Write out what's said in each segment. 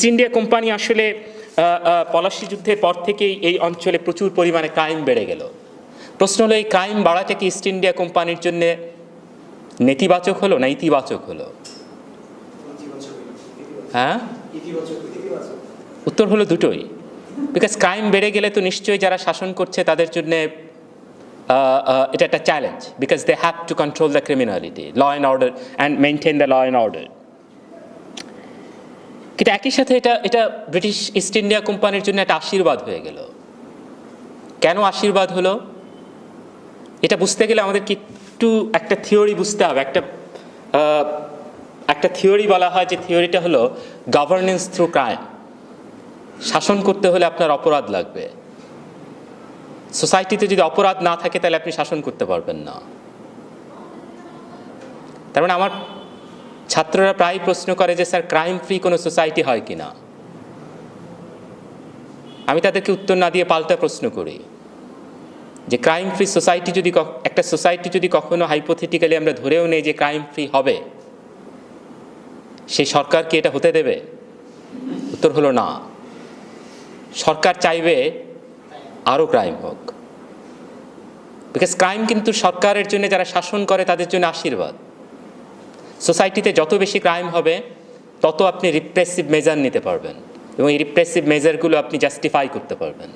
East India company আসলে পলাশি যুদ্ধের পর থেকেই এই অঞ্চলে প্রচুর পরিমাণে ক্রাইম বেড়ে গেল। প্রশ্ন হলো, এই ক্রাইম বাড়াটা কি ইস্ট ইন্ডিয়া কোম্পানির জন্য নেতিবাচক হলো না ইতিবাচক হলো? হ্যাঁ? উত্তর হলো দুটোই। বিকজ ক্রাইম বেড়ে গেলে তো নিশ্চয়ই যারা শাসন করছে তাদের জন্য এটা একটা challenge because they have to control the criminality law and order and maintain the law and order কিন্তু একই সাথে এটা এটা ব্রিটিশ ইস্ট ইন্ডিয়া কোম্পানির জন্য একটা আশীর্বাদ হয়ে গেল। কেন আশীর্বাদ হলো? এটা বুঝতে গেলে আমাদের কি একটু একটা থিওরি বুঝতে হবে। একটা একটা থিওরি বলা হয় যে থিওরিটা হলো গভর্নেন্স থ্রু ক্রাইম শাসন করতে হলে আপনার অপরাধ লাগবে। সোসাইটিতে যদি অপরাধ না থাকে, তাহলে আপনি শাসন করতে পারবেন না। তার মানে আমার ছাত্ররা প্রায় প্রশ্ন করে যে, স্যার ক্রাইম ফ্রি কোনো সোসাইটি হয় কি না? আমি তাদেরকে উত্তর না দিয়ে পাল্টা প্রশ্ন করি যে ক্রাইম ফ্রি সোসাইটি যদি একটা সোসাইটি যদি কখনো হাইপোথেটিক্যালি আমরা ধরেও নেই যে ক্রাইম ফ্রি হবে, সেই সরকার কি এটা হতে দেবে? উত্তর হলো না। সরকার চাইবে আরও ক্রাইম হোক। বিকজ ক্রাইম কিন্তু সরকারের জন্য, যারা শাসন করে, তাদের জন্য আশীর্বাদ। সোসাইটিতে যত বেশি ক্রাইম হবে, তত আপনি রিপ্রেসিভ মেজার নিতে পারবেন এবং এই রিপ্রেসিভ মেজারগুলো আপনি জাস্টিফাই করতে পারবেন।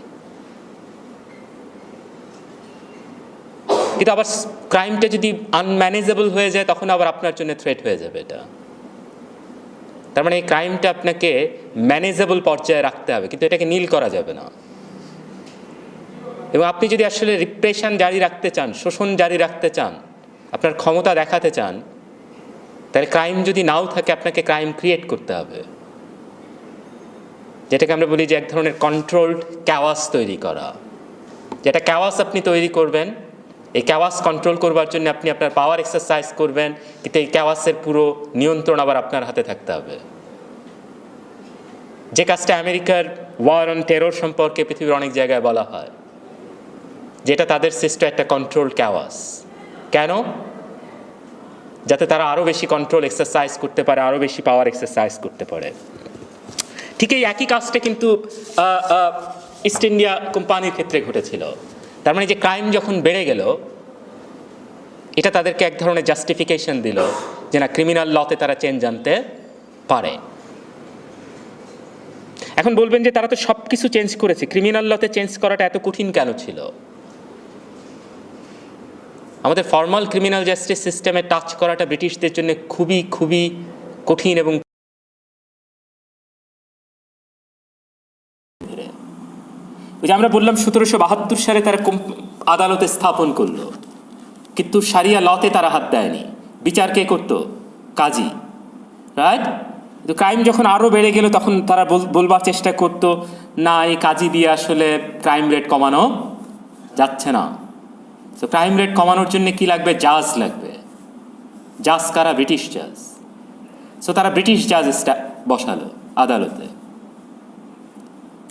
কিন্তু আবার ক্রাইমটা যদি আনম্যানেজেবল হয়ে যায়, তখন আবার আপনার জন্য থ্রেট হয়ে যাবে এটা। তার মানে এই ক্রাইমটা আপনাকে ম্যানেজেবল পর্যায়ে রাখতে হবে, কিন্তু এটাকে নীল করা যাবে না। এবং আপনি যদি আসলে রিপ্রেশন জারি রাখতে চান, শোষণ জারি রাখতে চান, আপনার ক্ষমতা দেখাতে চান তাহলে ক্রাইম যদি নাও থাকে, আপনাকে ক্রাইম ক্রিয়েট করতে হবে। যেটাকে আমরা বলি যে এক ধরনের কন্ট্রোলড ক্যাওয়াস তৈরি করা। যেটা ক্যাওয়াস আপনি তৈরি করবেন, এই ক্যাওয়াস কন্ট্রোল করবার জন্য আপনি আপনার পাওয়ার এক্সারসাইজ করবেন, কিন্তু এই ক্যাওয়াসের পুরো নিয়ন্ত্রণ আবার আপনার হাতে থাকতে হবে। যে কাজটা আমেরিকার ওয়ার অন টেরর সম্পর্কে পৃথিবীর অনেক জায়গায় বলা হয়, যেটা তাদের সৃষ্ট একটা কন্ট্রোল ক্যাওয়াস কেন? যাতে তারা আরও বেশি কন্ট্রোল এক্সারসাইজ করতে পারে আরও বেশি পাওয়ার এক্সারসাইজ করতে পারে। ঠিক এই একই কাজটা কিন্তু ইস্ট ইন্ডিয়া কোম্পানির ক্ষেত্রে ঘটেছিল। তার মানে যে ক্রাইম যখন বেড়ে গেল, এটা তাদেরকে এক ধরনের জাস্টিফিকেশন দিল যে না ক্রিমিনাল লতে তারা চেঞ্জ আনতে পারে। এখন বলবেন যে তারা তো সব কিছু চেঞ্জ করেছে ক্রিমিনাল লতে চেঞ্জ করাটা এত কঠিন কেন ছিল? আমাদের ফর্মাল ক্রিমিনাল জাস্টিস সিস্টেমে টাচ করাটা ব্রিটিশদের জন্য খুবই খুবই কঠিন এবং ওই যে আমরা বললাম সতেরোশো বাহাত্তর সালে তারা আদালতে স্থাপন করল। কিন্তু সারিয়া লতে তারা হাত দেয়নি। বিচার কে করতো? কাজী। রাইট কিন্তু ক্রাইম যখন আরও বেড়ে গেল, তখন তারা বল- বলবার চেষ্টা করতো, না, এই কাজী দিয়ে আসলে ক্রাইম রেট কমানো যাচ্ছে না। তো ক্রাইম রেট কমানোর জন্য কি লাগবে? জাজ লাগবে। জাজ কারা? ব্রিটিশ জাজ সো তারা ব্রিটিশ জাজ বসালো আদালতে।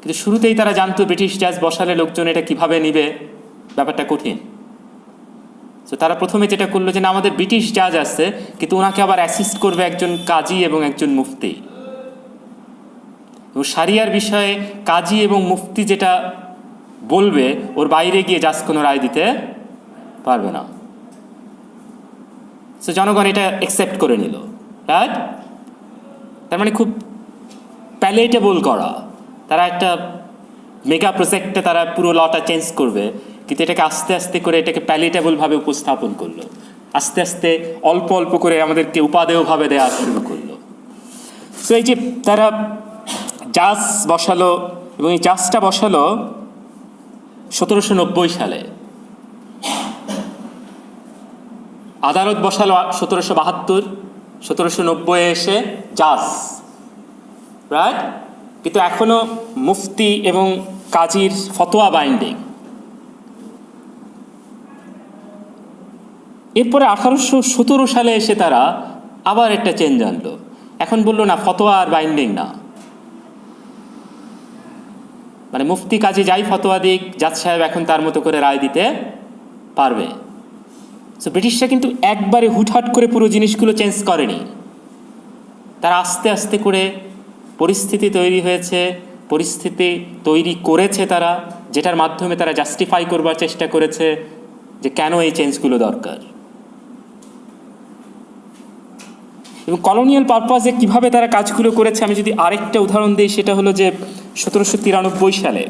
কিন্তু শুরুতেই তারা জানতো ব্রিটিশ জাজ বসালে লোকজন এটা কীভাবে নিবে? ব্যাপারটা কঠিন। তো তারা প্রথমে যেটা করল যে, না, আমাদের ব্রিটিশ জাজ আছে, কিন্তু ওনাকে আবার অ্যাসিস্ট করবে একজন কাজী এবং একজন মুফতি। এবং সারিয়ার বিষয়ে কাজী এবং মুফতি যেটা বলবে, ওর বাইরে গিয়ে জাজ কোনো রায় দিতে পারবে না। সো জনগণ এটা অ্যাকসেপ্ট করে নিল। রাইট তার মানে খুব প্যালেটেবল করা। তারা একটা মেগা প্রজেক্টে তারা পুরো লটা চেঞ্জ করবে, কিন্তু এটাকে আস্তে আস্তে করে এটাকে প্যালেটেবলভাবে উপস্থাপন করল। আস্তে আস্তে অল্প অল্প করে আমাদেরকে উপাদেয়ভাবে দেওয়া শুরু করল। সো এই যে তারা জাজ বসালো এবং এই জাজটা বসালো সতেরোশো নব্বই সালে। আদালত বসালো সতেরোশো বাহাত্তর, সতেরোশো নব্বই এসে জাজ রাইট কিন্তু এখনও মুফতি এবং কাজীর ফতোয়া বাইন্ডিং এরপরে আঠারোশো সতেরো সালে এসে তারা আবার একটা চেঞ্জ আনলো। এখন বলল, না, ফতোয়া আর বাইন্ডিং না। মানে মুফতি কাজী যাই ফতোয়া দিক, জাজ সাহেব এখন তার মতো করে রায় দিতে পারবে। সো ব্রিটিশরা কিন্তু একবারে হুটহাট করে পুরো জিনিসগুলো চেঞ্জ করেনি। তারা আস্তে আস্তে করে পরিস্থিতি তৈরি হয়েছে, পরিস্থিতি তৈরি করেছে তারা, যেটার মাধ্যমে তারা জাস্টিফাই করবার চেষ্টা করেছে যে কেন এই চেঞ্জগুলো দরকার। এবং কলোনিয়াল পারপাসে কীভাবে তারা কাজগুলো করেছে, আমি যদি আরেকটা উদাহরণ দিই, সেটা হলো যে সতেরোশো তিরানব্বই সালে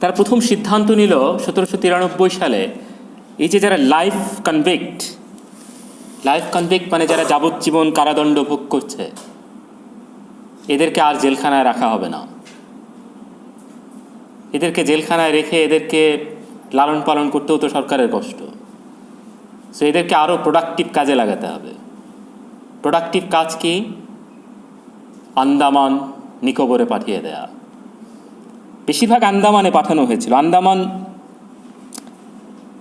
তারা প্রথম সিদ্ধান্ত নিল সতেরোশো তিরানব্বই সালে এই যে যারা লাইফ কনভিক্ট লাইফ কনভিক্ট মানে যারা যাবজ্জীবন কারাদণ্ড ভোগ করছে, এদেরকে আর জেলখানায় রাখা হবে না। এদেরকে জেলখানায় রেখে এদেরকে লালন পালন করতেও তো সরকারের কষ্ট। সো এদেরকে আরও প্রোডাক্টিভ কাজে লাগাতে হবে। প্রোডাক্টিভ কাজ কি? আন্দামান নিকোবরে পাঠিয়ে দেয়া। বেশিরভাগ আন্দামানে পাঠানো হয়েছিল। আন্দামান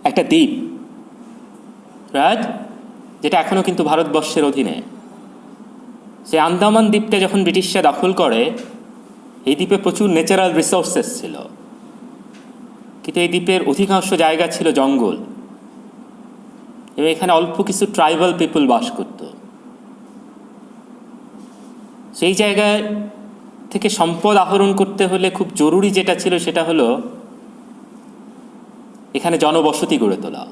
একটা দ্বীপ রাজ যেটা এখনও কিন্তু ভারতবর্ষের অধীনে। সেই আন্দামান দ্বীপটা যখন ব্রিটিশরা দখল করে, এই দ্বীপে প্রচুর ন্যাচারাল রিসোর্সেস ছিল। কিন্তু এই দ্বীপের অধিকাংশ জায়গা ছিল জঙ্গল। এবং এখানে অল্প কিছু ট্রাইবাল পিপল বাস করত। সেই জায়গায় থেকে সম্পদ আহরণ করতে হলে খুব জরুরি যেটা ছিল সেটা হলো এখানে জনবসতি গড়ে তোলা।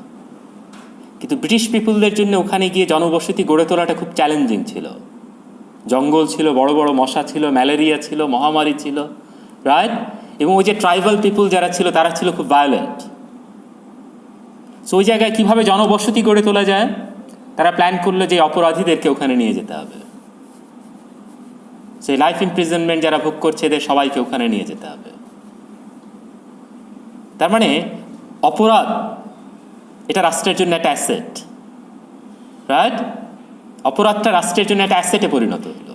কিন্তু ব্রিটিশ পিপুলদের জন্য ওখানে গিয়ে জনবসতি গড়ে তোলাটা খুব চ্যালেঞ্জিং ছিল। জঙ্গল ছিল, বড় বড় মশা ছিল, ম্যালেরিয়া ছিল, মহামারী ছিল রাইট এবং ওই যে ট্রাইবাল পিপুল যারা ছিল, তারা ছিল খুব ভায়োলেন্ট সো ওই জায়গায় কীভাবে জনবসতি গড়ে তোলা যায়? তারা প্ল্যান করল যে অপরাধীদেরকে ওখানে নিয়ে যেতে হবে। সেই লাইফ ইমপ্রিজনমেন্ট যারা ভোগ করছে এদের সবাইকে ওখানে নিয়ে যেতে হবে। তার মানে অপরাধ, এটা রাষ্ট্রের জন্য একটা অ্যাসেট রাইট অপরাধটা রাষ্ট্রের জন্য একটা অ্যাসেটে পরিণত হলো।